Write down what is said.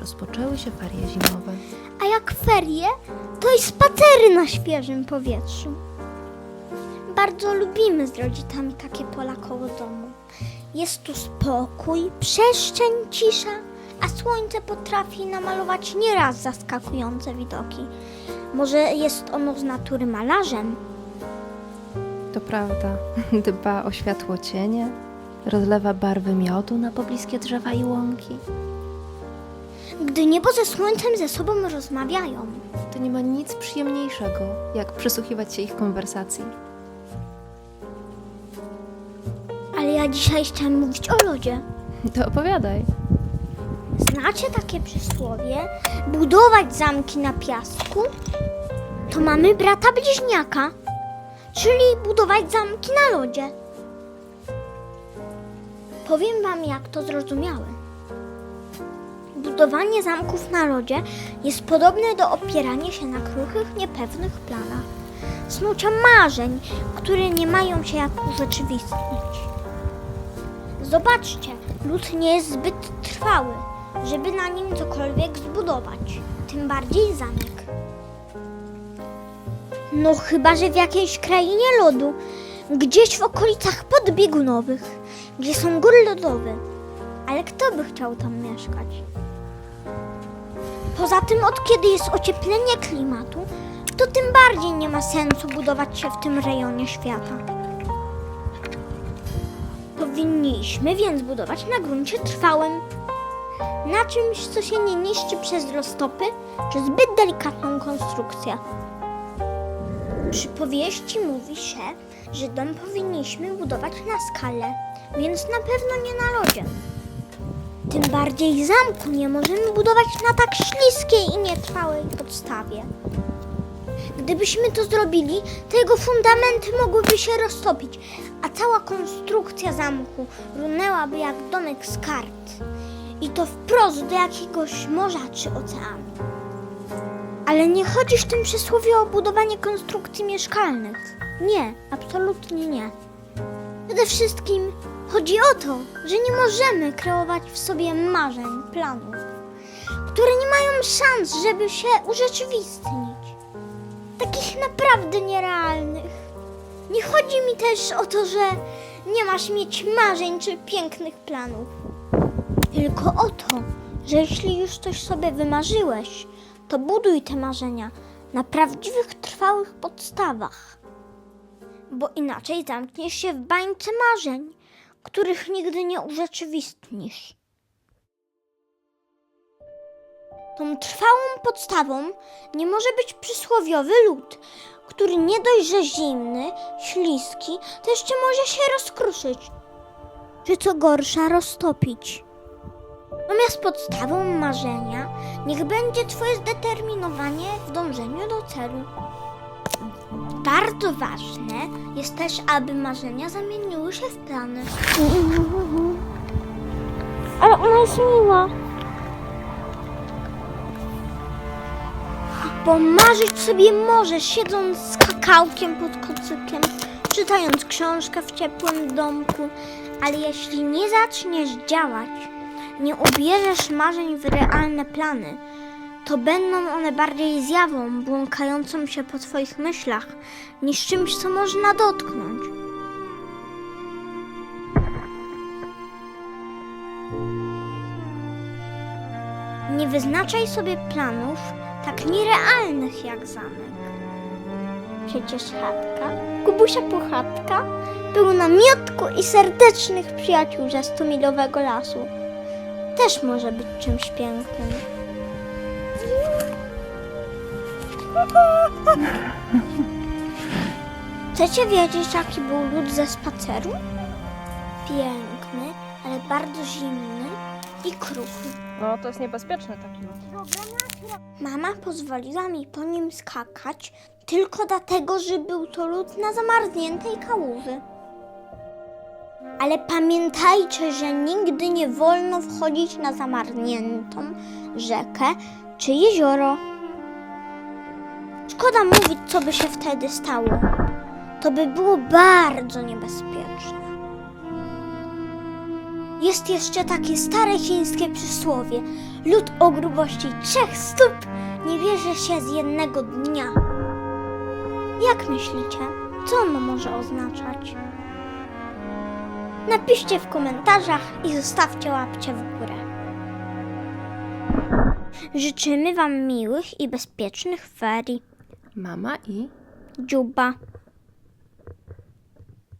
rozpoczęły się ferie zimowe. A jak ferie, to i spacery na świeżym powietrzu. Bardzo lubimy z rodzicami takie pola koło domu. Jest tu spokój, przestrzeń, cisza, a słońce potrafi namalować nieraz zaskakujące widoki. Może jest ono z natury malarzem? To prawda, dba o światło cienie, rozlewa barwy miodu na pobliskie drzewa i łąki. Gdy niebo ze słońcem ze sobą rozmawiają. To nie ma nic przyjemniejszego, jak przysłuchiwać się ich konwersacji. Ale ja dzisiaj chciałam mówić o lodzie. To opowiadaj. Znacie takie przysłowie? Budować zamki na piasku? To mamy brata bliźniaka, czyli budować zamki na lodzie. Powiem wam, jak to zrozumiałem. Budowanie zamków na lodzie jest podobne do opierania się na kruchych, niepewnych planach, snucia marzeń, które nie mają się jak urzeczywistnić. Zobaczcie, lód nie jest zbyt trwały, żeby na nim cokolwiek zbudować, tym bardziej zamek. No chyba, że w jakiejś krainie lodu, gdzieś w okolicach podbiegunowych, gdzie są góry lodowe. Ale kto by chciał tam mieszkać? Poza tym, od kiedy jest ocieplenie klimatu, to tym bardziej nie ma sensu budować się w tym rejonie świata. Powinniśmy więc budować na gruncie trwałym, na czymś, co się nie niszczy przez roztopy czy zbyt delikatną konstrukcję. Przy powieści mówi się, że dom powinniśmy budować na skalę, więc na pewno nie na lodzie. Tym bardziej zamku nie możemy budować na tak śliskiej i nietrwałej podstawie. Gdybyśmy to zrobili, to jego fundamenty mogłyby się roztopić, a cała konstrukcja zamku runęłaby jak domek z kart. I to wprost do jakiegoś morza czy oceanu. Ale nie chodzi w tym przysłowie o budowanie konstrukcji mieszkalnych. Nie, absolutnie nie. Przede wszystkim chodzi o to, że nie możemy kreować w sobie marzeń, planów, które nie mają szans, żeby się urzeczywistnić takich naprawdę nierealnych. Nie chodzi mi też o to, że nie masz mieć marzeń czy pięknych planów. Tylko o to, że jeśli już coś sobie wymarzyłeś, to buduj te marzenia na prawdziwych, trwałych podstawach. Bo inaczej zamkniesz się w bańce marzeń, których nigdy nie urzeczywistnisz. Tą trwałą podstawą nie może być przysłowiowy lód, który nie dość, że zimny, śliski, to jeszcze może się rozkruszyć, czy co gorsza roztopić. Natomiast podstawą marzenia niech będzie Twoje zdeterminowanie w dążeniu do celu. Bardzo ważne jest też, aby marzenia zamieniły się w plany. Ale ona jest miła. Bo marzyć sobie możesz, siedząc z kakałkiem pod kocykiem, czytając książkę w ciepłym domku, ale jeśli nie zaczniesz działać, nie ubierzesz marzeń w realne plany, to będą one bardziej zjawą błąkającą się po Twoich myślach, niż czymś, co można dotknąć. Nie wyznaczaj sobie planów tak nierealnych jak zamek. Przecież chatka, Kubusia Puchatka, pełna miotku i serdecznych przyjaciół ze stumilowego lasu. Też może być czymś pięknym. Chcecie wiedzieć, jaki był lód ze spaceru? Piękny, ale bardzo zimny i kruchy. No, to jest niebezpieczny taki lód. Mama pozwoliła mi po nim skakać tylko dlatego, że był to lód na zamarzniętej kałuży. Ale pamiętajcie, że nigdy nie wolno wchodzić na zamarzniętą rzekę czy jezioro. Szkoda mówić, co by się wtedy stało. To by było bardzo niebezpieczne. Jest jeszcze takie stare chińskie przysłowie. Lód o grubości trzech stóp nie bierze się z jednego dnia. Jak myślicie, co ono może oznaczać? Napiszcie w komentarzach i zostawcie łapcie w górę. Życzymy Wam miłych i bezpiecznych ferii. Mama i Dziuba.